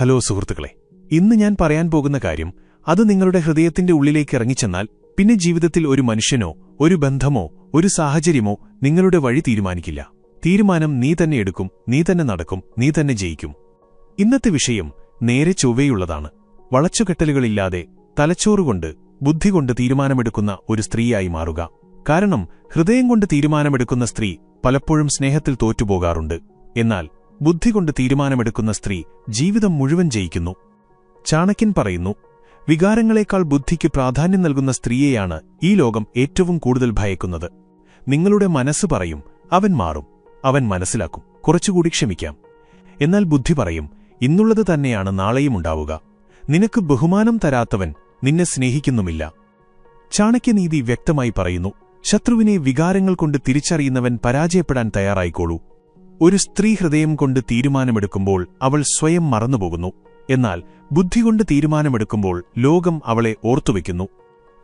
Hello സുഹൃത്തുക്കളെ ഇന്ന് ഞാൻ പറയാൻ പോകുന്ന കാര്യം അത് നിങ്ങളുടെ ഹൃദയത്തിന്റെ ഉള്ളിലേക്ക് ഇറങ്ങിച്ചെന്നാൽ പിന്നെ ജീവിതത്തിൽ ഒരു മനുഷ്യനോ ഒരു ബന്ധമോ ഒരു സാഹചര്യമോ നിങ്ങളുടെ വഴി തീരുമാനിക്കില്ല. തീരുമാനം നീ തന്നെ എടുക്കും നീ തന്നെ നടക്കും നീ തന്നെ ജയിക്കും. ഇന്നത്തെ വിഷയം നേരെ ചൊവ്വയുള്ളതാണ്. വളച്ചുകെട്ടലുകളില്ലാതെ തലച്ചോറുകൊണ്ട് ബുദ്ധി കൊണ്ട് തീരുമാനമെടുക്കുന്ന ഒരു സ്ത്രീയായി മാറുക. കാരണം ഹൃദയം കൊണ്ട് തീരുമാനമെടുക്കുന്ന സ്ത്രീ പലപ്പോഴും സ്നേഹത്തിൽ തോറ്റുപോകാറുണ്ട്. എന്നാൽ ബുദ്ധി കൊണ്ട് തീരുമാനമെടുക്കുന്ന സ്ത്രീ ജീവിതം മുഴുവൻ ജയിക്കുന്നു. ചാണക്യൻ പറയുന്നു വികാരങ്ങളെക്കാൾ ബുദ്ധിക്ക് പ്രാധാന്യം നൽകുന്ന സ്ത്രീയെയാണ് ഈ ലോകം ഏറ്റവും കൂടുതൽ ഭയക്കുന്നത്. നിങ്ങളുടെ മനസ്സ് പറയും അവൻ മാറും അവൻ മനസ്സിലാക്കും കുറച്ചുകൂടി ക്ഷമിക്കാം. എന്നാൽ ബുദ്ധി പറയും ഇന്നുള്ളത് തന്നെയാണ് നാളെയും ഉണ്ടാവുക. നിനക്ക് ബഹുമാനം തരാത്തവൻ നിന്നെ സ്നേഹിക്കുന്നുമില്ല. ചാണക്യനീതി വ്യക്തമായി പറയുന്നു ശത്രുവിനെ വികാരങ്ങൾ കൊണ്ട് തിരിച്ചറിയുന്നവൻ പരാജയപ്പെടാൻ തയ്യാറായിക്കോളൂ. ഒരു സ്ത്രീ ഹൃദയം കൊണ്ട് തീരുമാനമെടുക്കുമ്പോൾ അവൾ സ്വയം മറന്നുപോകുന്നു. എന്നാൽ ബുദ്ധി കൊണ്ട് തീരുമാനമെടുക്കുമ്പോൾ ലോകം അവളെ ഓർത്തുവെക്കുന്നു.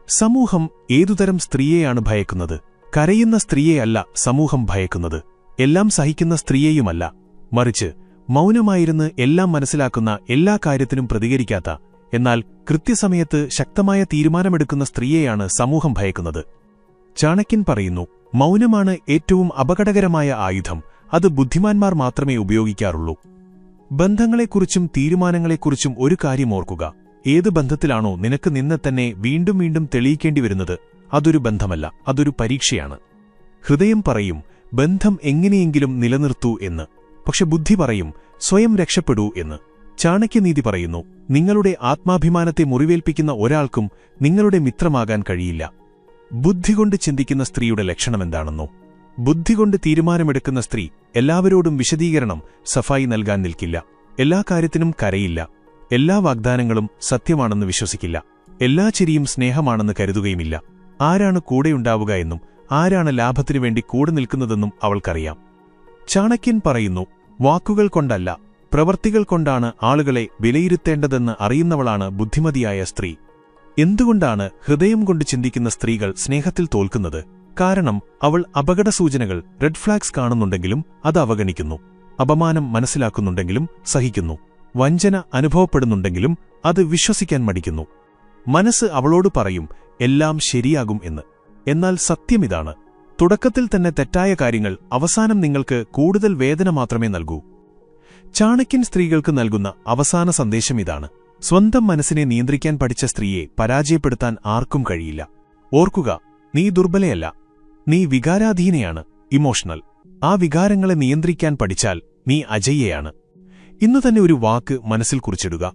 സമൂഹം ഏതുതരം സ്ത്രീയെയാണ് ഭയക്കുന്നത്? കരയുന്ന സ്ത്രീയെയല്ല സമൂഹം ഭയക്കുന്നത്. എല്ലാം സഹിക്കുന്ന സ്ത്രീയെയുമല്ല. മറിച്ച് മൗനമായിരുന്ന് എല്ലാം മനസ്സിലാക്കുന്ന എല്ലാ കാര്യത്തിനും പ്രതികരിക്കാത്ത എന്നാൽ കൃത്യസമയത്ത് ശക്തമായ തീരുമാനമെടുക്കുന്ന സ്ത്രീയെയാണ് സമൂഹം ഭയക്കുന്നത്. ചാണക്യൻ പറയുന്നു മൗനമാണ് ഏറ്റവും അപകടകരമായ ആയുധം. അത് ബുദ്ധിമാന്മാർ മാത്രമേ ഉപയോഗിക്കാറുള്ളൂ. ബന്ധങ്ങളെക്കുറിച്ചും തീരുമാനങ്ങളെക്കുറിച്ചും ഒരു കാര്യം ഓർക്കുക. ഏത് ബന്ധത്തിലാണോ നിനക്ക് നിന്നെ തന്നെ വീണ്ടും വീണ്ടും തെളിയിക്കേണ്ടി വരുന്നത് അതൊരു ബന്ധമല്ല അതൊരു പരീക്ഷയാണ്. ഹൃദയം പറയും ബന്ധം എങ്ങനെയെങ്കിലും നിലനിർത്തൂ എന്ന്. പക്ഷെ ബുദ്ധി പറയും സ്വയം രക്ഷപ്പെടൂ എന്ന്. ചാണക്യനീതി പറയുന്നു നിങ്ങളുടെ ആത്മാഭിമാനത്തെ മുറിവേൽപ്പിക്കുന്ന ഒരാൾക്കും നിങ്ങളുടെ മിത്രമാകാൻ കഴിയില്ല. ബുദ്ധി കൊണ്ട് ചിന്തിക്കുന്ന സ്ത്രീയുടെ ലക്ഷണമെന്താണെന്നോ? ബുദ്ധികൊണ്ട് തീരുമാനമെടുക്കുന്ന സ്ത്രീ എല്ലാവരോടും വിശദീകരണം സഫായി നൽകാൻ നിൽക്കില്ല. എല്ലാ കാര്യത്തിനും കരയില്ല. എല്ലാ വാഗ്ദാനങ്ങളും സത്യമാണെന്ന് വിശ്വസിക്കില്ല. എല്ലാ ചിരിയും സ്നേഹമാണെന്ന് കരുതുകയുമില്ല. ആരാണ് കൂടെയുണ്ടാവുക എന്നും ആരാണ് ലാഭത്തിനു വേണ്ടി കൂടെ നിൽക്കുന്നതെന്നും അവൾക്കറിയാം. ചാണക്യൻ പറയുന്നു വാക്കുകൾ കൊണ്ടല്ല പ്രവർത്തികൾ കൊണ്ടാണ് ആളുകളെ വിലയിരുത്തേണ്ടതെന്ന് അറിയുന്നവളാണ് ബുദ്ധിമതിയായ സ്ത്രീ. എന്തുകൊണ്ടാണ് ഹൃദയം കൊണ്ട് ചിന്തിക്കുന്ന സ്ത്രീകൾ സ്നേഹത്തിൽ തോൽക്കുന്നത്? കാരണം അവൾ അപകട സൂചനകൾ റെഡ് ഫ്ലാഗ്സ് കാണുന്നുണ്ടെങ്കിലും അത് അവഗണിക്കുന്നു. അപമാനം മനസ്സിലാക്കുന്നുണ്ടെങ്കിലും സഹിക്കുന്നു. വഞ്ചന അനുഭവപ്പെടുന്നുണ്ടെങ്കിലും അത് വിശ്വസിക്കാൻ മടിക്കുന്നു. മനസ്സ് അവളോട് പറയും എല്ലാം ശരിയാകും എന്ന്. എന്നാൽ സത്യമിതാണ് തുടക്കത്തിൽ തന്നെ തെറ്റായ കാര്യങ്ങൾ അവസാനം നിങ്ങൾക്ക് കൂടുതൽ വേദന മാത്രമേ നൽകൂ. ചാണക്യൻ സ്ത്രീകൾക്ക് നൽകുന്ന അവസാന സന്ദേശം ഇതാണ്. സ്വന്തം മനസ്സിനെ നിയന്ത്രിക്കാൻ പഠിച്ച സ്ത്രീയെ പരാജയപ്പെടുത്താൻ ആർക്കും കഴിയില്ല. ഓർക്കുക നീ ദുർബലയല്ല. നീ വികാരാധീനയാണ് ഇമോഷണൽ. ആ വികാരങ്ങളെ നിയന്ത്രിക്കാൻ പഠിച്ചാൽ നീ അജയ്യയാണ്. ഇന്നു തന്നെ ഒരു വാക്ക് മനസ്സിൽ കുറിച്ചിടുക.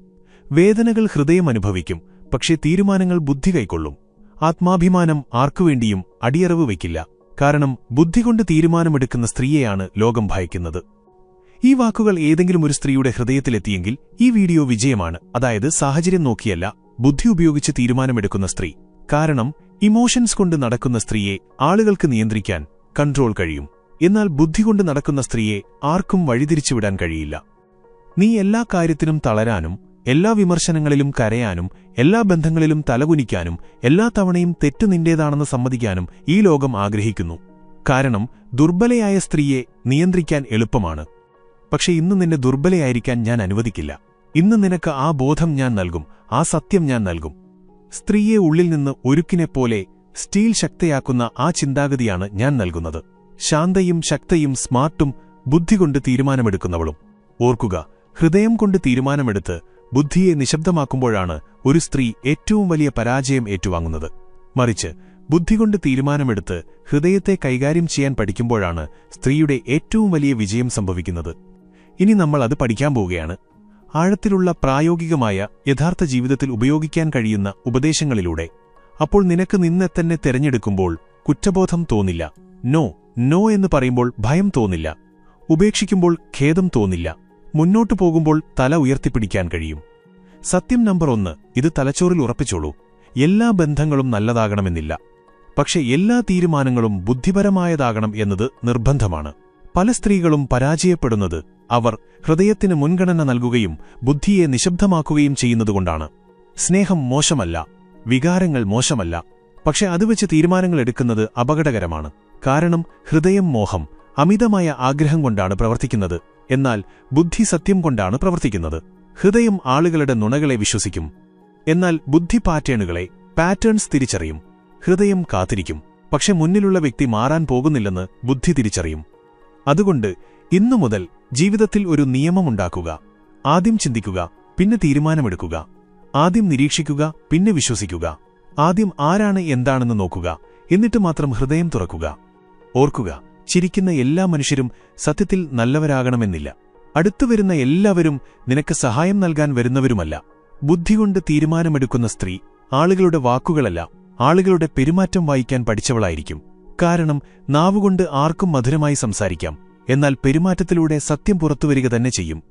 വേദനകൾ ഹൃദയം അനുഭവിക്കും പക്ഷേ തീരുമാനങ്ങൾ ബുദ്ധി കൈക്കൊള്ളും. ആത്മാഭിമാനം ആർക്കുവേണ്ടിയും അടിയറവ് വയ്ക്കില്ല. കാരണം ബുദ്ധി കൊണ്ട് തീരുമാനമെടുക്കുന്ന സ്ത്രീയെയാണ് ലോകം ഭയക്കുന്നത്. ഈ വാക്കുകൾ ഏതെങ്കിലും ഒരു സ്ത്രീയുടെ ഹൃദയത്തിലെത്തിയെങ്കിൽ ഈ വീഡിയോ വിജയമാണ്. അതായത് സാഹചര്യം നോക്കിയല്ല ബുദ്ധി ഉപയോഗിച്ച് തീരുമാനമെടുക്കുന്ന സ്ത്രീ. കാരണം ഇമോഷൻസ് കൊണ്ട് നടക്കുന്ന സ്ത്രീയെ ആളുകൾക്ക് നിയന്ത്രിക്കാൻ കൺട്രോൾ കഴിയും. എന്നാൽ ബുദ്ധി കൊണ്ട് നടക്കുന്ന സ്ത്രീയെ ആർക്കും വഴിതിരിച്ചുവിടാൻ കഴിയില്ല. നീ എല്ലാ കാര്യത്തിനും തളരാനും എല്ലാ വിമർശനങ്ങളിലും കരയാനും എല്ലാ ബന്ധങ്ങളിലും തലകുനിക്കാനും എല്ലാ തവണയും തെറ്റു നിന്റേതാണെന്ന് സമ്മതിക്കാനും ഈ ലോകം ആഗ്രഹിക്കുന്നു. കാരണം ദുർബലയായ സ്ത്രീയെ നിയന്ത്രിക്കാൻ എളുപ്പമാണ്. പക്ഷെ ഇന്ന് നിന്നെ ദുർബലയായിരിക്കാൻ ഞാൻ അനുവദിക്കില്ല. ഇന്ന് നിനക്ക് ആ ബോധം ഞാൻ നൽകും ആ സത്യം ഞാൻ നൽകും. സ്ത്രീയെ ഉള്ളിൽ നിന്ന് ഒരുക്കിനെപ്പോലെ സ്റ്റീൽ ശക്തയാക്കുന്ന ആ ചിന്താഗതിയാണ് ഞാൻ നൽകുന്നത്. ശാന്തയും ശക്തയും സ്മാർട്ടും ബുദ്ധി കൊണ്ട് തീരുമാനമെടുക്കുന്നവളും. ഓർക്കുക ഹൃദയം കൊണ്ട് തീരുമാനമെടുത്ത് ബുദ്ധിയെ നിശബ്ദമാക്കുമ്പോഴാണ് ഒരു സ്ത്രീ ഏറ്റവും വലിയ പരാജയം ഏറ്റുവാങ്ങുന്നത്. മറിച്ച് ബുദ്ധി കൊണ്ട് തീരുമാനമെടുത്ത് ഹൃദയത്തെ കൈകാര്യം ചെയ്യാൻ പഠിക്കുമ്പോഴാണ് സ്ത്രീയുടെ ഏറ്റവും വലിയ വിജയം സംഭവിക്കുന്നത്. ഇനി നമ്മൾ അത് പഠിക്കാൻ പോവുകയാണ്. ആഴത്തിലുള്ള പ്രായോഗികമായ യഥാർത്ഥ ജീവിതത്തിൽ ഉപയോഗിക്കാൻ കഴിയുന്ന ഉപദേശങ്ങളിലൂടെ. അപ്പോൾ നിനക്ക് നിന്നെ തന്നെ തെരഞ്ഞെടുക്കുമ്പോൾ കുറ്റബോധം തോന്നില്ല. നോ നോ എന്ന് പറയുമ്പോൾ ഭയം തോന്നില്ല. ഉപേക്ഷിക്കുമ്പോൾ ഖേദം തോന്നില്ല. മുന്നോട്ടു പോകുമ്പോൾ തല ഉയർത്തിപ്പിടിക്കാൻ കഴിയും. സത്യം നമ്പർ ഒന്ന് ഇത് തലച്ചോറിൽ ഉറപ്പിച്ചോളൂ. എല്ലാ ബന്ധങ്ങളും നല്ലതാകണമെന്നില്ല. പക്ഷേ എല്ലാ തീരുമാനങ്ങളും ബുദ്ധിപരമായതാകണം എന്നത് നിർബന്ധമാണ്. പല സ്ത്രീകളും പരാജയപ്പെടുന്നത് അവർ ഹൃദയത്തിന് മുൻഗണന നൽകുകയും ബുദ്ധിയെ നിശബ്ദമാക്കുകയും ചെയ്യുന്നതുകൊണ്ടാണ്. സ്നേഹം മോശമല്ല വികാരങ്ങൾ മോശമല്ല പക്ഷെ അത് വെച്ച് തീരുമാനങ്ങൾ എടുക്കുന്നത് അപകടകരമാണ്. കാരണം ഹൃദയം മോഹം അമിതമായ ആഗ്രഹം കൊണ്ടാണ് പ്രവർത്തിക്കുന്നത്. എന്നാൽ ബുദ്ധി സത്യം കൊണ്ടാണ് പ്രവർത്തിക്കുന്നത്. ഹൃദയം ആളുകളുടെ നുണകളെ വിശ്വസിക്കും. എന്നാൽ ബുദ്ധി പാറ്റേണുകളെ പാറ്റേൺസ് തിരിച്ചറിയും. ഹൃദയം കാത്തിരിക്കും. പക്ഷെ മുന്നിലുള്ള വ്യക്തി മാറാൻ പോകുന്നില്ലെന്ന് ബുദ്ധി തിരിച്ചറിയും. അതുകൊണ്ട് ഇന്നു മുതൽ ജീവിതത്തിൽ ഒരു നിയമമുണ്ടാക്കുക. ആദ്യം ചിന്തിക്കുക പിന്നെ തീരുമാനമെടുക്കുക. ആദ്യം നിരീക്ഷിക്കുക പിന്നെ വിശ്വസിക്കുക. ആദ്യം ആരാണ് എന്താണെന്ന് നോക്കുക എന്നിട്ട് മാത്രം ഹൃദയം തുറക്കുക. ഓർക്കുക ചിരിക്കുന്ന എല്ലാ മനുഷ്യരും സത്യത്തിൽ നല്ലവരാകണമെന്നില്ല. അടുത്തുവരുന്ന എല്ലാവരും നിനക്ക് സഹായം നൽകാൻ വരുന്നവരുമല്ല. ബുദ്ധികൊണ്ട് തീരുമാനമെടുക്കുന്ന സ്ത്രീ ആളുകളുടെ വാക്കുകളല്ല ആളുകളുടെ പെരുമാറ്റം വായിക്കാൻ പഠിച്ചവളായിരിക്കും. കാരണം നാവുകൊണ്ട് ആർക്കും മധുരമായി സംസാരിക്കാം. എന്നാൽ പെരുമാറ്റത്തിലൂടെ സത്യം പുറത്തുവരിക തന്നെ ചെയ്യും.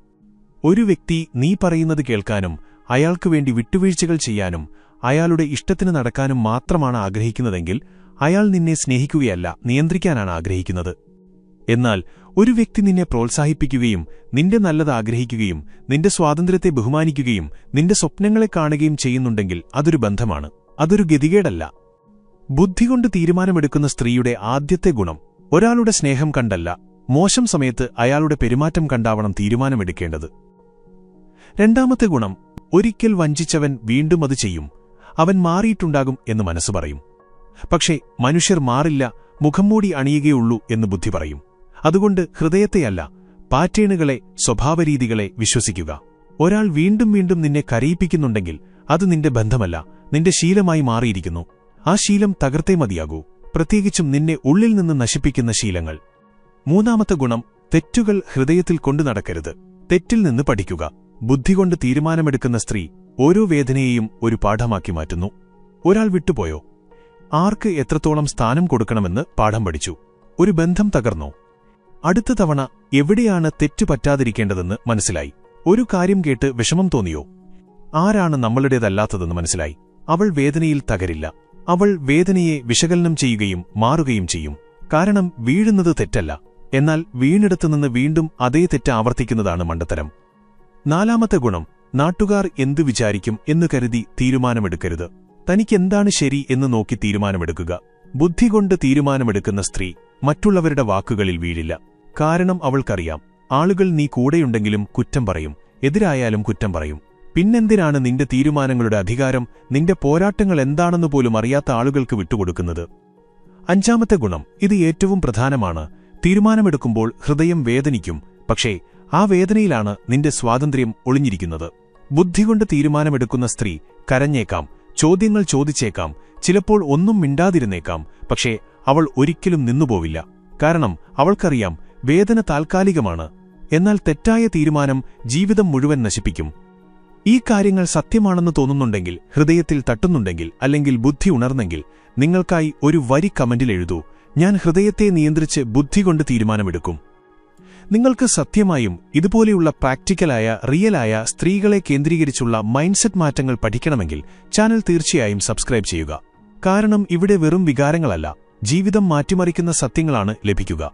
ഒരു വ്യക്തി നീ പറയുന്നത് കേൾക്കാനും അയാൾക്കു വേണ്ടി വിട്ടുവീഴ്ചകൾ ചെയ്യാനും അയാളുടെ ഇഷ്ടത്തിന് നടക്കാനും മാത്രമാണ് ആഗ്രഹിക്കുന്നതെങ്കിൽ അയാൾ നിന്നെ സ്നേഹിക്കുകയല്ല നിയന്ത്രിക്കാനാണ് ആഗ്രഹിക്കുന്നത്. എന്നാൽ ഒരു വ്യക്തി നിന്നെ പ്രോത്സാഹിപ്പിക്കുകയും നിന്റെ നല്ലത് ആഗ്രഹിക്കുകയും നിന്റെ സ്വാതന്ത്ര്യത്തെ ബഹുമാനിക്കുകയും നിന്റെ സ്വപ്നങ്ങളെ കാണുകയും ചെയ്യുന്നുണ്ടെങ്കിൽ അതൊരു ബന്ധമാണ്. അതൊരു ഗതികേടല്ല. ബുദ്ധി കൊണ്ട് തീരുമാനമെടുക്കുന്ന സ്ത്രീയുടെ ആദ്യത്തെ ഗുണം ഒരാളുടെ സ്നേഹം കണ്ടല്ല മോശം സമയത്ത് അയാളുടെ പെരുമാറ്റം കണ്ടാവണം തീരുമാനമെടുക്കേണ്ടത്. രണ്ടാമത്തെ ഗുണം ഒരിക്കൽ വഞ്ചിച്ചവൻ വീണ്ടും അത് ചെയ്യും. അവൻ മാറിയിട്ടുണ്ടാകും എന്ന് മനസ്സ് പറയും. പക്ഷേ മനുഷ്യർ മാറില്ല മുഖം മൂടി അണിയുകയുള്ളൂ എന്ന് ബുദ്ധി പറയും. അതുകൊണ്ട് ഹൃദയത്തെയല്ല പാറ്റേണുകളെ സ്വഭാവരീതികളെ വിശ്വസിക്കുക. ഒരാൾ വീണ്ടും വീണ്ടും നിന്നെ കരയിപ്പിക്കുന്നുണ്ടെങ്കിൽ അത് നിന്റെ ബന്ധമല്ല നിന്റെ ശീലമായി മാറിയിരിക്കുന്നു. ആ ശീലം തകർത്തേ മതിയാകൂ. പ്രത്യേകിച്ചും നിന്നെ ഉള്ളിൽ നിന്ന് നശിപ്പിക്കുന്ന ശീലങ്ങൾ. മൂന്നാമത്തെ ഗുണം തെറ്റുകൾ ഹൃദയത്തിൽ കൊണ്ടു നടക്കരുത്. തെറ്റിൽ നിന്ന് പഠിക്കുക. ബുദ്ധി കൊണ്ട് തീരുമാനമെടുക്കുന്ന സ്ത്രീ ഓരോ വേദനയെയും ഒരു പാഠമാക്കി മാറ്റുന്നു. ഒരാൾ വിട്ടുപോയോ? ആർക്ക് എത്രത്തോളം സ്ഥാനം കൊടുക്കണമെന്ന് പാഠം പഠിച്ചു. ഒരു ബന്ധം തകർന്നോ? അടുത്ത തവണ എവിടെയാണ് തെറ്റു പറ്റാതിരിക്കേണ്ടതെന്ന് മനസ്സിലായി. ഒരു കാര്യം കേട്ട് വിഷമം തോന്നിയോ? ആരാണ് നമ്മളുടേതല്ലാത്തതെന്ന് മനസ്സിലായി. അവൾ വേദനയിൽ തകരില്ല. അവൾ വേദനയെ വിശകലനം ചെയ്യുകയും മാറുകയും ചെയ്യും. കാരണം വീഴുന്നത് തെറ്റല്ല. എന്നാൽ വീണിടത്തുനിന്ന് വീണ്ടും അതേ തെറ്റ് ആവർത്തിക്കുന്നതാണ് മണ്ടത്തരം. നാലാമത്തെ ഗുണം നാട്ടുകാർ എന്തു വിചാരിക്കും എന്നു കരുതി തീരുമാനമെടുക്കരുത്. തനിക്കെന്താണ് ശരി എന്ന് നോക്കി തീരുമാനമെടുക്കുക. ബുദ്ധി കൊണ്ട് തീരുമാനമെടുക്കുന്ന സ്ത്രീ മറ്റുള്ളവരുടെ വാക്കുകളിൽ വീഴില്ല. കാരണം അവൾക്കറിയാം ആളുകൾ നീ കൂടെയുണ്ടെങ്കിലും കുറ്റം പറയും എതിരായാലും കുറ്റം പറയും. പിന്നെന്തിനാണ് നിന്റെ തീരുമാനങ്ങളുടെ അധികാരം നിന്റെ പോരാട്ടങ്ങൾ എന്താണെന്ന് പോലും അറിയാത്ത ആളുകൾക്ക് വിട്ടുകൊടുക്കുന്നത്? അഞ്ചാമത്തെ ഗുണം ഇത് ഏറ്റവും പ്രധാനമാണ് തീരുമാനമെടുക്കുമ്പോൾ ഹൃദയം വേദനിക്കും പക്ഷേ ആ വേദനയിലാണ് നിന്റെ സ്വാതന്ത്ര്യം ഒളിഞ്ഞിരിക്കുന്നത്. ബുദ്ധികൊണ്ട് തീരുമാനമെടുക്കുന്ന സ്ത്രീ കരഞ്ഞേക്കാം ചോദ്യങ്ങൾ ചോദിച്ചേക്കാം ചിലപ്പോൾ ഒന്നും മിണ്ടാതിരുന്നേക്കാം പക്ഷേ അവൾ ഒരിക്കലും നിന്നുപോവില്ല. കാരണം അവൾക്കറിയാം വേദന താൽക്കാലികമാണ് എന്നാൽ തെറ്റായ തീരുമാനം ജീവിതം മുഴുവൻ നശിപ്പിക്കും. ഈ കാര്യങ്ങൾ സത്യമാണെന്ന് തോന്നുന്നുണ്ടെങ്കിൽ ഹൃദയത്തിൽ തട്ടുന്നുണ്ടെങ്കിൽ അല്ലെങ്കിൽ ബുദ്ധി ഉണർന്നെങ്കിൽ നിങ്ങൾക്കായി ഒരു വരി കമന്റിൽ എഴുതൂ ഞാൻ ഹൃദയത്തെ നിയന്ത്രിച്ച് ബുദ്ധി കൊണ്ട് തീരുമാനമെടുക്കും. നിങ്ങൾക്ക് സത്യമായും ഇതുപോലെയുള്ള പ്രാക്ടിക്കലായ റിയലായ സ്ത്രീകളെ കേന്ദ്രീകരിച്ചുള്ള മൈൻഡ്സെറ്റ് മാറ്റങ്ങൾ പഠിക്കണമെങ്കിൽ ചാനൽ തീർച്ചയായും സബ്സ്ക്രൈബ് ചെയ്യുക. കാരണം ഇവിടെ വെറും വികാരങ്ങളല്ല ജീവിതം മാറ്റിമറിക്കുന്ന സത്യങ്ങളാണ് ലഭിക്കുക.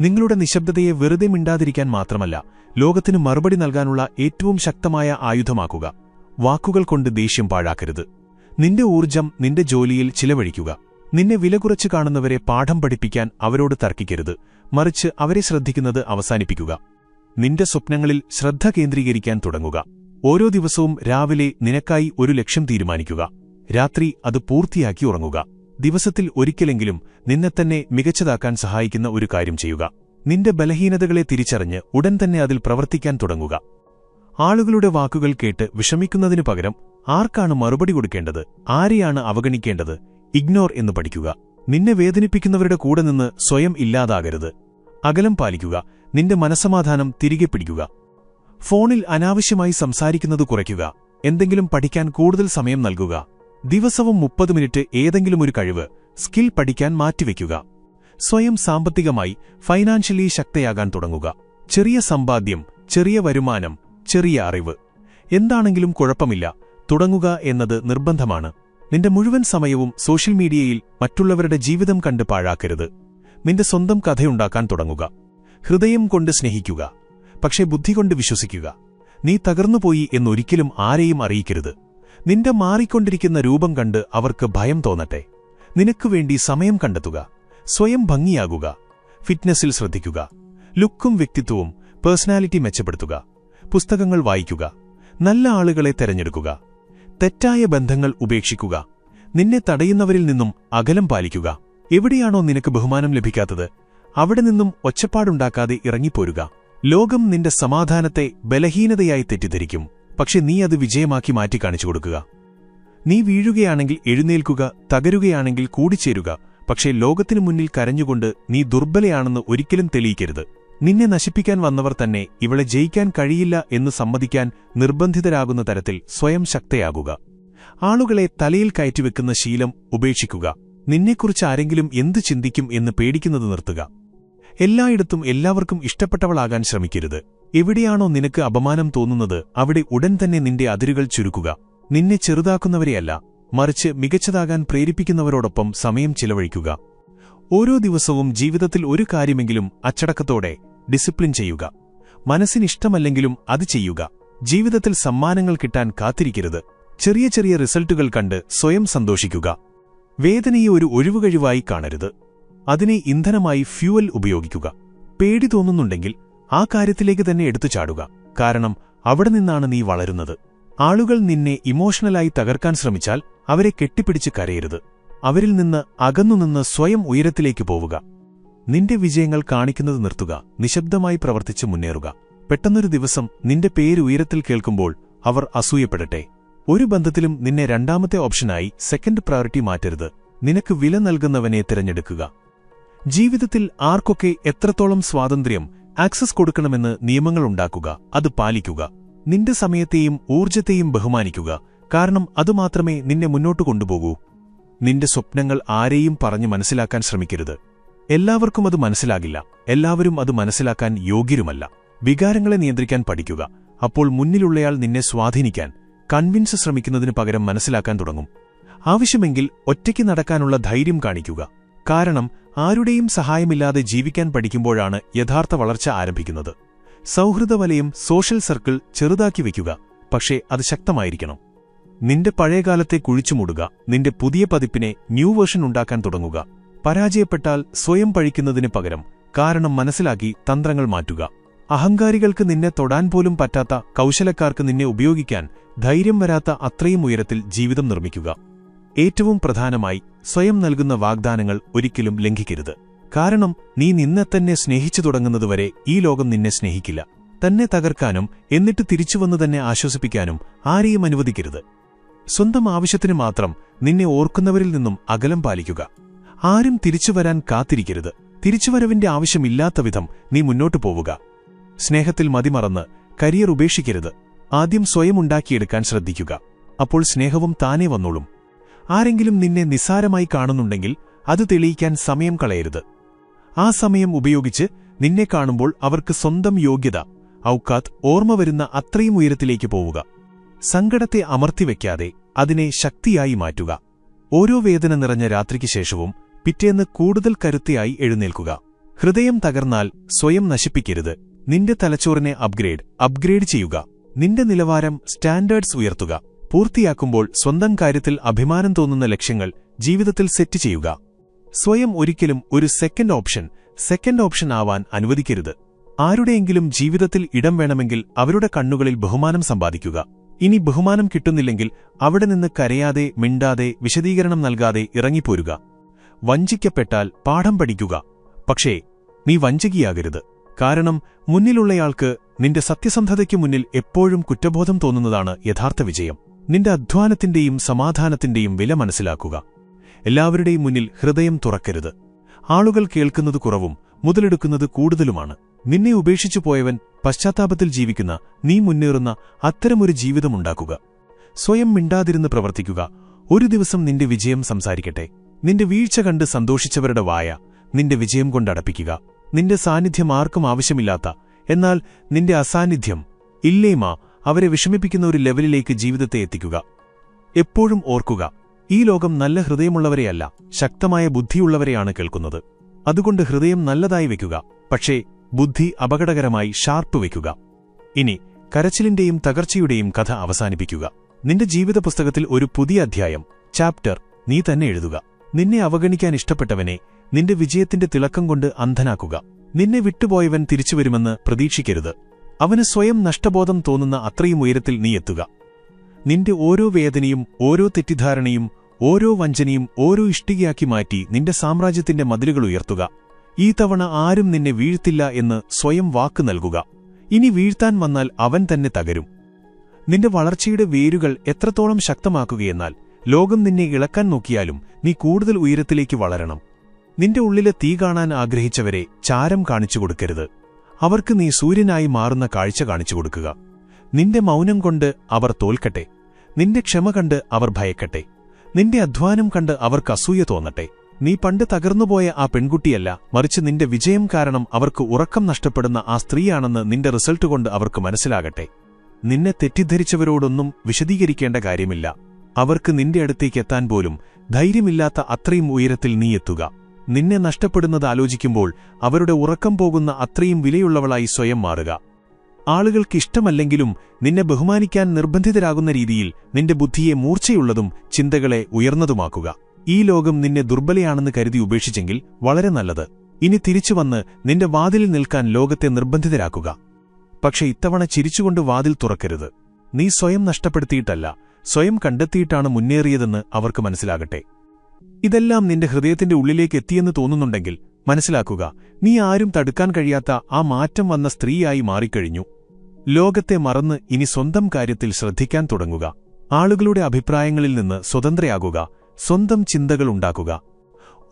നിങ്ങളുടെ നിശബ്ദതയെ വെറുതെ മിണ്ടാതിരിക്കാൻ മാത്രമല്ല ലോകത്തിന് മറുപടി നൽകാനുള്ള ഏറ്റവും ശക്തമായ ആയുധമാക്കുക. വാക്കുകൾ കൊണ്ട് ദേഷ്യം പാഴാക്കരുത്. നിന്റെ ഊർജം നിന്റെ ജോലിയിൽ ചിലവഴിക്കുക. നിന്നെ വില കുറച്ചു കാണുന്നവരെ പാഠം പഠിപ്പിക്കാൻ അവരോട് തർക്കിക്കരുത്. മറിച്ച് അവരെ ശ്രദ്ധിക്കുന്നത് അവസാനിപ്പിക്കുക. നിന്റെ സ്വപ്നങ്ങളിൽ ശ്രദ്ധ കേന്ദ്രീകരിക്കാൻ തുടങ്ങുക. ഓരോ ദിവസവും രാവിലെ നിനക്കായി ഒരു ലക്ഷ്യം തീരുമാനിക്കുക. രാത്രി അത് പൂർത്തിയാക്കി ഉറങ്ങുക. ദിവസത്തിൽ ഒരിക്കലെങ്കിലും നിന്നെത്തന്നെ മികച്ചതാക്കാൻ സഹായിക്കുന്ന ഒരു കാര്യം ചെയ്യുക. നിന്റെ ബലഹീനതകളെ തിരിച്ചറിഞ്ഞ് ഉടൻ തന്നെ അതിൽ പ്രവർത്തിക്കാൻ തുടങ്ങുക. ആളുകളുടെ വാക്കുകൾ കേട്ട് വിഷമിക്കുന്നതിനു പകരം ആർക്കാണ് മറുപടി കൊടുക്കേണ്ടത്? ആരെയാണ് അവഗണിക്കേണ്ടത്? ഇഗ്നോർ എന്ന് പഠിക്കുക. നിന്നെ വേദനിപ്പിക്കുന്നവരുടെ കൂടെ നിന്ന് സ്വയം ഇല്ലാതാകരുത്. അകലം പാലിക്കുക. നിന്റെ മനസമാധാനം തിരികെ പിടിക്കുക. ഫോണിൽ അനാവശ്യമായി സംസാരിക്കുന്നത് കുറയ്ക്കുക. എന്തെങ്കിലും പഠിക്കാൻ കൂടുതൽ സമയം നൽകുക. ദിവസവും മുപ്പത് മിനിറ്റ് ഏതെങ്കിലും ഒരു കഴിവ് സ്കിൽ പഠിക്കാൻ മാറ്റിവെക്കുക. സ്വയം സാമ്പത്തികമായി ഫൈനാൻഷ്യലി ശക്തയാകാൻ തുടങ്ങുക. ചെറിയ സമ്പാദ്യം ചെറിയ വരുമാനം ചെറിയ അറിവ്. എന്താണെങ്കിലും കുഴപ്പമില്ല. തുടങ്ങുക എന്നത് നിർബന്ധമാണ്. നിന്റെ മുഴുവൻ സമയവും സോഷ്യൽ മീഡിയയിൽ മറ്റുള്ളവരുടെ ജീവിതം കണ്ട് പാഴാക്കരുത്. നിന്റെ സ്വന്തം കഥയുണ്ടാക്കാൻ തുടങ്ങുക. ഹൃദയം കൊണ്ട് സ്നേഹിക്കുക. പക്ഷേ ബുദ്ധി കൊണ്ട് വിശ്വസിക്കുക. നീ തകർന്നുപോയി എന്നൊരിക്കലും ആരെയും അറിയിക്കരുത്. നിന്റെ മാറിക്കൊണ്ടിരിക്കുന്ന രൂപം കണ്ട് അവർക്ക് ഭയം തോന്നട്ടെ. നിനക്കു വേണ്ടി സമയം കണ്ടെത്തുക. സ്വയം ഭംഗിയാകുക. ഫിറ്റ്നസിൽ ശ്രദ്ധിക്കുക. ലുക്കും വ്യക്തിത്വവും പേഴ്സണാലിറ്റി മെച്ചപ്പെടുത്തുക. പുസ്തകങ്ങൾ വായിക്കുക. നല്ല ആളുകളെ തെരഞ്ഞെടുക്കുക. തെറ്റായ ബന്ധങ്ങൾ ഉപേക്ഷിക്കുക. നിന്നെ തടയുന്നവരിൽ നിന്നും അകലം പാലിക്കുക. എവിടെയാണോ നിനക്ക് ബഹുമാനം ലഭിക്കാത്തത് അവിടെ നിന്നും ഒച്ചപ്പാടുണ്ടാക്കാതെ ഇറങ്ങിപ്പോരുക. ലോകം നിന്റെ സമാധാനത്തെ ബലഹീനതയായി തെറ്റിദ്ധരിക്കും. പക്ഷെ നീ അത് വിജയമാക്കി മാറ്റിക്കാണിച്ചു കൊടുക്കുക. നീ വീഴുകയാണെങ്കിൽ എഴുന്നേൽക്കുക തകരുകയാണെങ്കിൽ കൂടിച്ചേരുക. പക്ഷേ ലോകത്തിനു മുന്നിൽ കരഞ്ഞുകൊണ്ട് നീ ദുർബലയാണെന്ന് ഒരിക്കലും തെളിയിക്കരുത്. നിന്നെ നശിപ്പിക്കാൻ വന്നവർ തന്നെ ഇവളെ ജയിക്കാൻ കഴിയില്ല എന്ന് സമ്മതിക്കാൻ നിർബന്ധിതരാകുന്ന തരത്തിൽ സ്വയം ശക്തയാകുക. ആളുകളെ തലയിൽ കയറ്റിവെക്കുന്ന ശീലം ഉപേക്ഷിക്കുക. നിന്നെക്കുറിച്ച് ആരെങ്കിലും എന്തു ചിന്തിക്കും എന്ന് പേടിക്കുന്നത് നിർത്തുക. എല്ലായിടത്തും എല്ലാവർക്കും ഇഷ്ടപ്പെട്ടവളാകാൻ ശ്രമിക്കരുത്. എവിടെയാണോ നിനക്ക് അപമാനം തോന്നുന്നത് അവിടെ ഉടൻ തന്നെ നിന്റെ അതിരുകൾ ചുരുക്കുക. നിന്നെ ചെറുതാക്കുന്നവരെയല്ല മറിച്ച് മികച്ചതാകാൻ പ്രേരിപ്പിക്കുന്നവരോടൊപ്പം സമയം ചിലവഴിക്കുക. ഓരോ ദിവസവും ജീവിതത്തിൽ ഒരു കാര്യമെങ്കിലും അച്ചടക്കത്തോടെ ഡിസിപ്ലിൻ ചെയ്യുക. മനസ്സിനിഷ്ടമല്ലെങ്കിലും അത് ചെയ്യുക. ജീവിതത്തിൽ സമ്മാനങ്ങൾ കിട്ടാൻ കാത്തിരിക്കരുത്. ചെറിയ ചെറിയ റിസൾട്ടുകൾ കണ്ട് സ്വയം സന്തോഷിക്കുക. വേദനയെ ഒരു ഒഴിവുകഴിവായി കാണരുത്. അതിനെ ഇന്ധനമായി ഫ്യൂവൽ ഉപയോഗിക്കുക. പേടി തോന്നുന്നുണ്ടെങ്കിൽ ആ കാര്യത്തിലേക്ക് തന്നെ എടുത്തു ചാടുക. കാരണം അവിടെ നിന്നാണ് നീ വളരുന്നത്. ആളുകൾ നിന്നെ ഇമോഷണലായി തകർക്കാൻ ശ്രമിച്ചാൽ അവരെ കെട്ടിപ്പിടിച്ച് കരയരുത്. അവരിൽ നിന്ന് അകന്നുനിന്ന് സ്വയം ഉയരത്തിലേക്ക് പോവുക. നിന്റെ വിജയങ്ങൾ കാണിക്കുന്നത് നിർത്തുക നിശബ്ദമായി പ്രവർത്തിച്ച് മുന്നേറുക. പെട്ടെന്നൊരു ദിവസം നിന്റെ പേര് ഉയരത്തിൽ കേൾക്കുമ്പോൾ അവർ അസൂയപ്പെടട്ടെ. ഒരു ബന്ധത്തിലും നിന്നെ രണ്ടാമത്തെ ഓപ്ഷനായി സെക്കൻഡ് പ്രയോറിറ്റി മാറ്റരുത്. നിനക്ക് വില നൽകുന്നവനെ തിരഞ്ഞെടുക്കുക. ജീവിതത്തിൽ ആർക്കൊക്കെ എത്രത്തോളം സ്വാതന്ത്ര്യം ആക്സസ് കൊടുക്കണമെന്ന് നിയമങ്ങളുണ്ടാക്കുക അത് പാലിക്കുക. നിന്റെ സമയത്തെയും ഊർജത്തെയും ബഹുമാനിക്കുക. കാരണം അതുമാത്രമേ നിന്നെ മുന്നോട്ട് കൊണ്ടുപോകൂ. നിന്റെ സ്വപ്നങ്ങൾ ആരെയും പറഞ്ഞു മനസ്സിലാക്കാൻ ശ്രമിക്കരുത്. എല്ലാവർക്കും അത് മനസ്സിലാകില്ല. എല്ലാവരും അത് മനസ്സിലാക്കാൻ യോഗ്യരുമല്ല. വികാരങ്ങളെ നിയന്ത്രിക്കാൻ പഠിക്കുക. അപ്പോൾ മുന്നിലുള്ളയാൾ നിന്നെ സ്വാധീനിക്കാൻ കൺവിൻസ് ശ്രമിക്കുന്നതിനു പകരം മനസ്സിലാക്കാൻ തുടങ്ങും. ആവശ്യമെങ്കിൽ ഒറ്റയ്ക്ക് നടക്കാനുള്ള ധൈര്യം കാണിക്കുക. കാരണം ആരുടെയും സഹായമില്ലാതെ ജീവിക്കാൻ പഠിക്കുമ്പോഴാണ് യഥാർത്ഥ വളർച്ച ആരംഭിക്കുന്നത്. സൗഹൃദവലയം സോഷ്യൽ സർക്കിൾ ചെറുതാക്കി വയ്ക്കുക. പക്ഷേ അത് ശക്തമായിരിക്കണം. നിന്റെ പഴയകാലത്തെ കുഴിച്ചുമൂടുക. നിന്റെ പുതിയ പതിപ്പിനെ ന്യൂ വേർഷൻ ഉണ്ടാക്കാൻ തുടങ്ങുക. പരാജയപ്പെട്ടാൽ സ്വയം പഴിക്കുന്നതിന് പകരം കാരണം മനസ്സിലാക്കി തന്ത്രങ്ങൾ മാറ്റുക. അഹങ്കാരികൾക്ക് നിന്നെ തൊടാൻ പോലും പറ്റാത്ത കൗശലക്കാർക്ക് നിന്നെ ഉപയോഗിക്കാൻ ധൈര്യം വരാത്ത അത്രയും ഉയരത്തിൽ ജീവിതം നിർമ്മിക്കുക. ഏറ്റവും പ്രധാനമായി സ്വയം നൽകുന്ന വാഗ്ദാനങ്ങൾ ഒരിക്കലും ലംഘിക്കരുത്. കാരണം നീ നിന്നെ തന്നെ സ്നേഹിച്ചു തുടങ്ങുന്നതുവരെ ഈ ലോകം നിന്നെ സ്നേഹിക്കില്ല. തന്നെ തകർക്കാനും എന്നിട്ട് തിരിച്ചുവന്നു തന്നെ ആശ്വസിപ്പിക്കാനും ആരെയും അനുവദിക്കരുത്. സ്വന്തം ആവശ്യത്തിന് മാത്രം നിന്നെ ഓർക്കുന്നവരിൽ നിന്നും അകലം പാലിക്കുക. ആരും തിരിച്ചു വരാൻ കാത്തിരിക്കരുത്. തിരിച്ചുവരവിന്റെ ആവശ്യമില്ലാത്ത വിധം നീ മുന്നോട്ടു പോവുക. സ്നേഹത്തിൽ മതിമറന്ന് കരിയർ ഉപേക്ഷിക്കരുത്. ആദ്യം സ്വയം ഉണ്ടാക്കിയെടുക്കാൻ ശ്രദ്ധിക്കുക. അപ്പോൾ സ്നേഹവും താനേ വന്നോളും. ആരെങ്കിലും നിന്നെ നിസ്സാരമായി കാണുന്നുണ്ടെങ്കിൽ അത് തെളിയിക്കാൻ സമയം കളയരുത്. ആ സമയം ഉപയോഗിച്ച് നിന്നെ കാണുമ്പോൾ അവർക്ക് സ്വന്തം യോഗ്യത ഔക്കാത്ത് ഓർമ്മ വരുന്ന അത്രയും ഉയരത്തിലേക്ക് പോവുക. സങ്കടത്തെ അമർത്തിവെക്കാതെ അതിനെ ശക്തിയായി മാറ്റുക. ഓരോ വേദന നിറഞ്ഞ രാത്രിക്ക് ശേഷവും പിറ്റേന്ന് കൂടുതൽ കരുത്തിയായി എഴുന്നേൽക്കുക. ഹൃദയം തകർന്നാൽ സ്വയം നശിപ്പിക്കരുത്. നിന്റെ തലച്ചോറിനെ അപ്ഗ്രേഡ് അപ്ഗ്രേഡ് ചെയ്യുക. നിന്റെ നിലവാരം സ്റ്റാൻഡേർഡ്സ് ഉയർത്തുക. പൂർത്തിയാക്കുമ്പോൾ സ്വന്തം കാര്യത്തിൽ അഭിമാനം തോന്നുന്ന ലക്ഷ്യങ്ങൾ ജീവിതത്തിൽ സെറ്റ് ചെയ്യുക. സ്വയം ഒരിക്കലും ഒരു സെക്കൻഡ് ഓപ്ഷൻ സെക്കൻഡ് ഓപ്ഷൻ ആവാൻ അനുവദിക്കരുത്. ആരുടെയെങ്കിലും ജീവിതത്തിൽ ഇടം വേണമെങ്കിൽ അവരുടെ കണ്ണുകളിൽ ബഹുമാനം സമ്പാദിക്കുക. ഇനി ബഹുമാനം കിട്ടുന്നില്ലെങ്കിൽ അവിടെ നിന്ന് കരയാതെ മിണ്ടാതെ വിശദീകരണം നൽകാതെ ഇറങ്ങിപ്പോരുക. വഞ്ചിക്കപ്പെട്ടാൽ പാഠം പഠിക്കുക. പക്ഷേ നീ വഞ്ചകിയാകരുത്. കാരണം മുന്നിലുള്ളയാൾക്ക് നിന്റെ സത്യസന്ധതയ്ക്കു മുന്നിൽ എപ്പോഴും കുറ്റബോധം തോന്നുന്നതാണ് യഥാർത്ഥ വിജയം. നിന്റെ അധ്വാനത്തിന്റെയും സമാധാനത്തിന്റെയും വില മനസ്സിലാക്കുക. എല്ലാവരുടെയും മുന്നിൽ ഹൃദയം തുറക്കരുത്. ആളുകൾ കേൾക്കുന്നത് കുറവും മുതലെടുക്കുന്നത് കൂടുതലുമാണ്. നിന്നെ ഉപേക്ഷിച്ചു പോയവൻ പശ്ചാത്താപത്തിൽ ജീവിക്കുന്ന നീ മുന്നേറുന്ന അത്തരമൊരു ജീവിതമുണ്ടാക്കുക. സ്വയം മിണ്ടാതിരുന്ന് പ്രവർത്തിക്കുക. ഒരു ദിവസം നിന്റെ വിജയം സംസാരിക്കട്ടെ. നിന്റെ വീഴ്ച കണ്ട് സന്തോഷിച്ചവരുടെ വായ നിന്റെ വിജയം കൊണ്ടടപ്പിക്കുക നിന്റെ സാന്നിധ്യം ആർക്കും ആവശ്യമില്ലാത്ത എന്നാൽ നിന്റെ അസാന്നിധ്യം ഇല്ലേമ അവരെ വിഷമിപ്പിക്കുന്ന ഒരു ലെവലിലേക്ക് ജീവിതത്തെ എത്തിക്കുക. എപ്പോഴും ഓർക്കുക ഈ ലോകം നല്ല ഹൃദയമുള്ളവരെയല്ല ശക്തമായ ബുദ്ധിയുള്ളവരെയാണ് കേൾക്കുന്നത്. അതുകൊണ്ട് ഹൃദയം നല്ലതായി വയ്ക്കുക പക്ഷേ ബുദ്ധി അപകടകരമായി ഷാർപ്പ് വയ്ക്കുക ഇനി കരച്ചിലിന്റെയും തകർച്ചയുടെയും കഥ അവസാനിപ്പിക്കുക. നിന്റെ ജീവിത ഒരു പുതിയ അധ്യായം ചാപ്റ്റർ നീ തന്നെ എഴുതുക. നിന്നെ അവഗണിക്കാൻ ഇഷ്ടപ്പെട്ടവനെ നിന്റെ വിജയത്തിന്റെ തിളക്കം കൊണ്ട് അന്ധനാക്കുക. നിന്നെ വിട്ടുപോയവൻ തിരിച്ചുവരുമെന്ന് പ്രതീക്ഷിക്കരുത്. അവന് സ്വയം നഷ്ടബോധം തോന്നുന്ന അത്രയും ഉയരത്തിൽ നീ എത്തുക. നിന്റെ ഓരോ വേദനയും ഓരോ തെറ്റിദ്ധാരണയും ഓരോ വഞ്ചനയും ഓരോ ഇഷ്ടികയാക്കി മാറ്റി നിന്റെ സാമ്രാജ്യത്തിന്റെ മതിലുകൾ ഉയർത്തുക. ഈ തവണ ആരും നിന്നെ വീഴ്ത്തില്ല എന്ന് സ്വയം വാക്ക് നൽകുക. ഇനി വീഴ്ത്താൻ വന്നാൽ അവൻ തന്നെ തകരും. നിന്റെ വളർച്ചയുടെ വേരുകൾ എത്രത്തോളം ശക്തമാക്കുകയെന്നാൽ ലോകം നിന്നെ ഇളക്കാൻ നോക്കിയാലും നീ കൂടുതൽ ഉയരത്തിലേക്ക് വളരണം. നിന്റെ ഉള്ളിലെ തീ കാണാൻ ആഗ്രഹിച്ചവരെ ചാരം കാണിച്ചു കൊടുക്കരുത്. അവർക്ക് നീ സൂര്യനായി മാറുന്ന കാഴ്ച കാണിച്ചു കൊടുക്കുക. നിന്റെ മൗനം കൊണ്ട് അവർ തോൽക്കട്ടെ. നിന്റെ ക്ഷമ കണ്ട് അവർ ഭയക്കട്ടെ. നിന്റെ അധ്വാനം കണ്ട് അവർക്ക് അസൂയ തോന്നട്ടെ. നീ പണ്ട് തകർന്നുപോയ ആ പെൺകുട്ടിയല്ല മറിച്ച് നിന്റെ വിജയം കാരണം അവർക്ക് ഉറക്കം നഷ്ടപ്പെടുന്ന ആ സ്ത്രീയാണെന്ന് നിന്റെ റിസൾട്ട് കൊണ്ട് അവർക്ക് മനസ്സിലാകട്ടെ. നിന്നെ തെറ്റിദ്ധരിച്ചവരോടൊന്നും വിശദീകരിക്കേണ്ട കാര്യമില്ല. അവർക്ക് നിന്റെ അടുത്തേക്ക് എത്താൻ പോലും ധൈര്യമില്ലാത്ത അത്രയും ഉയരത്തിൽ നീ എത്തുക. നിന്നെ നഷ്ടപ്പെടുന്നത് ആലോചിക്കുമ്പോൾ അവരുടെ ഉറക്കം പോകുന്ന അത്രയും വിലയുള്ളവളായി സ്വയം മാറുക. ആളുകൾക്ക് ഇഷ്ടമല്ലെങ്കിലും നിന്നെ ബഹുമാനിക്കാൻ നിർബന്ധിതരാകുന്ന രീതിയിൽ നിന്റെ ബുദ്ധിയെ മൂർച്ചയുള്ളതും ചിന്തകളെ ഉയർന്നതുമാക്കുക. ഈ ലോകം നിന്നെ ദുർബലയാണെന്ന് കരുതി ഉപേക്ഷിച്ചെങ്കിൽ വളരെ നല്ലത്. ഇനി തിരിച്ചുവന്ന് നിന്റെ വാതിലിൽ നിൽക്കാൻ ലോകത്തെ നിർബന്ധിതരാക്കുക. പക്ഷെ ഇത്തവണ ചിരിച്ചുകൊണ്ട് വാതിൽ തുറക്കരുത്. നീ സ്വയം നഷ്ടപ്പെടുത്തിയിട്ടല്ല സ്വയം കണ്ടെത്തിയിട്ടാണ് മുന്നേറിയതെന്ന് അവർക്ക് മനസ്സിലാകട്ടെ. ഇതെല്ലാം നിന്റെ ഹൃദയത്തിന്റെ ഉള്ളിലേക്ക് എത്തിയെന്ന് തോന്നുന്നുണ്ടെങ്കിൽ മനസ്സിലാക്കുക നീ ആരും തടുക്കാൻ കഴിയാത്ത ആ മാറ്റം വന്ന സ്ത്രീയായി മാറിക്കഴിഞ്ഞു. ലോകത്തെ മറന്ന് ഇനി സ്വന്തം കാര്യത്തിൽ ശ്രദ്ധിക്കാൻ തുടങ്ങുക. ആളുകളുടെ അഭിപ്രായങ്ങളിൽ നിന്ന് സ്വതന്ത്രയാകുക സ്വന്തം ചിന്തകൾ ഉണ്ടാക്കുക.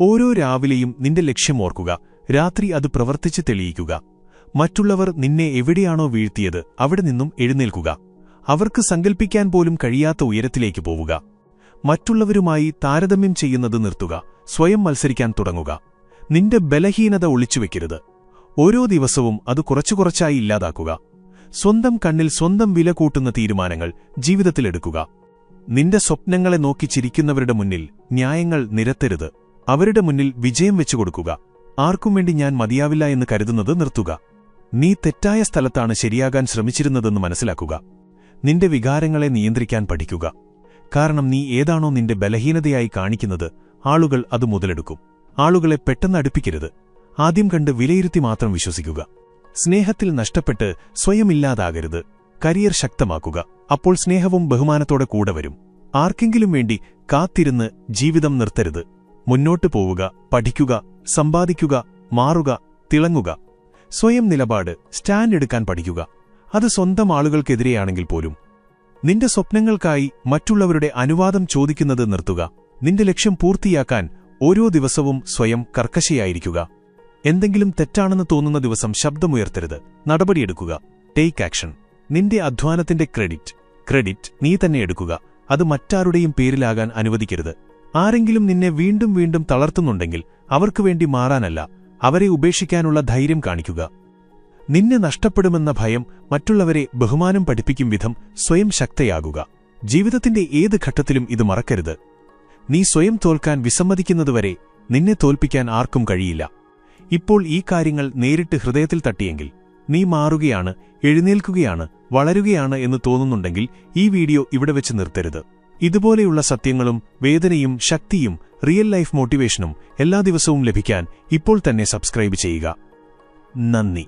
ഓരോ രാവിലെയും നിന്റെ ലക്ഷ്യം ഓർക്കുക രാത്രി അത് പ്രവർത്തിച്ച് തെളിയിക്കുക. മറ്റുള്ളവർ നിന്നെ എവിടെയാണോ വീഴ്ത്തിയത് അവിടെ നിന്നും എഴുന്നേൽക്കുക. അവർക്ക് സങ്കൽപ്പിക്കാൻ പോലും കഴിയാത്ത ഉയരത്തിലേക്ക് പോവുക. മറ്റുള്ളവരുമായി താരതമ്യം ചെയ്യുന്നത് നിർത്തുക. സ്വയം മത്സരിക്കാൻ തുടങ്ങുക. നിന്റെ ബലഹീനത ഒളിച്ചുവെക്കരുത്. ഓരോ ദിവസവും അത് കുറച്ചു കുറച്ചായി ഇല്ലാതാക്കുക. സ്വന്തം കണ്ണിൽ സ്വന്തം വില കൂട്ടുന്ന തീരുമാനങ്ങൾ ജീവിതത്തിലെടുക്കുക നിന്റെ സ്വപ്നങ്ങളെ നോക്കി ചിരിക്കുന്നവരുടെ മുന്നിൽ ന്യായങ്ങൾ നിരത്തരുത്. അവരുടെ മുന്നിൽ വിജയം വെച്ചുകൊടുക്കുക ആർക്കും വേണ്ടി ഞാൻ മതിയാവില്ല എന്ന് കരുതുന്നത് നിർത്തുക. നീ തെറ്റായ സ്ഥലത്താണ് ശരിയാകാൻ ശ്രമിച്ചിരുന്നതെന്ന് മനസ്സിലാക്കുക. നിന്റെ വികാരങ്ങളെ നിയന്ത്രിക്കാൻ പഠിക്കുക. കാരണം നീ ഏതാണോ നിന്റെ ബലഹീനതയായി കാണിക്കുന്നത് ആളുകൾ അത് മുതലെടുക്കും. ആളുകളെ പെട്ടെന്ന് അടുപ്പിക്കരുത്. ആദ്യം കണ്ട് വിലയിരുത്തി മാത്രം വിശ്വസിക്കുക. സ്നേഹത്തിൽ നഷ്ടപ്പെട്ട് സ്വയമില്ലാതാകരുത്. കരിയർ ശക്തമാക്കുക. അപ്പോൾ സ്നേഹവും ബഹുമാനത്തോടെ കൂടെ വരും. ആർക്കെങ്കിലും വേണ്ടി കാത്തിരുന്ന് ജീവിതം നിർത്തരുത്. മുന്നോട്ടു പോവുക പഠിക്കുക സമ്പാദിക്കുക മാറുക തിളങ്ങുക. സ്വയം നിലപാട് സ്റ്റാൻഡ് എടുക്കാൻ പഠിക്കുക. അത് സ്വന്തം ആളുകൾക്കെതിരെയാണെങ്കിൽ പോലും. നിന്റെ സ്വപ്നങ്ങൾക്കായി മറ്റുള്ളവരുടെ അനുവാദം ചോദിക്കുന്നത് നിർത്തുക. നിന്റെ ലക്ഷ്യം പൂർത്തിയാക്കാൻ ഓരോ ദിവസവും സ്വയം കർക്കശയായിരിക്കുക. എന്തെങ്കിലും തെറ്റാണെന്ന് തോന്നുന്ന ദിവസം ശബ്ദമുയർത്തരുത്. നടപടിയെടുക്കുക. ടേക്ക് ആക്ഷൻ നിന്റെ അധ്വാനത്തിന്റെ ക്രെഡിറ്റ് ക്രെഡിറ്റ് നീ തന്നെ എടുക്കുക. അത് മറ്റാരുടെയും പേരിലാകാൻ അനുവദിക്കരുത്. ആരെങ്കിലും നിന്നെ വീണ്ടും വീണ്ടും തളർത്തുന്നുണ്ടെങ്കിൽ അവർക്കുവേണ്ടി മാറാനല്ല അവരെ ഉപേക്ഷിക്കാനുള്ള ധൈര്യം കാണിക്കുക. നിന്നെ നഷ്ടപ്പെടുമെന്ന ഭയം മറ്റുള്ളവരെ ബഹുമാനം പഠിപ്പിക്കും വിധം സ്വയം ശക്തയാകുക. ജീവിതത്തിന്റെ ഏത് ഘട്ടത്തിലും ഇത് മറക്കരുത്. നീ സ്വയം തോൽക്കാൻ വിസമ്മതിക്കുന്നതുവരെ നിന്നെ തോൽപ്പിക്കാൻ ആർക്കും കഴിയില്ല. ഇപ്പോൾ ഈ കാര്യങ്ങൾ നേരിട്ട് ഹൃദയത്തിൽ തട്ടിയെങ്കിൽ നീ മാറുകയാണ് എഴുന്നേൽക്കുകയാണ് വളരുകയാണ് എന്ന് തോന്നുന്നുണ്ടെങ്കിൽ ഈ വീഡിയോ ഇവിടെ വെച്ച് നിർത്തരുത്. ഇതുപോലെയുള്ള സത്യങ്ങളും വേദനയും ശക്തിയും റിയൽ ലൈഫ് മോട്ടിവേഷനും എല്ലാ ദിവസവും ലഭിക്കാൻ ഇപ്പോൾ തന്നെ സബ്സ്ക്രൈബ് ചെയ്യുക. നന്ദി.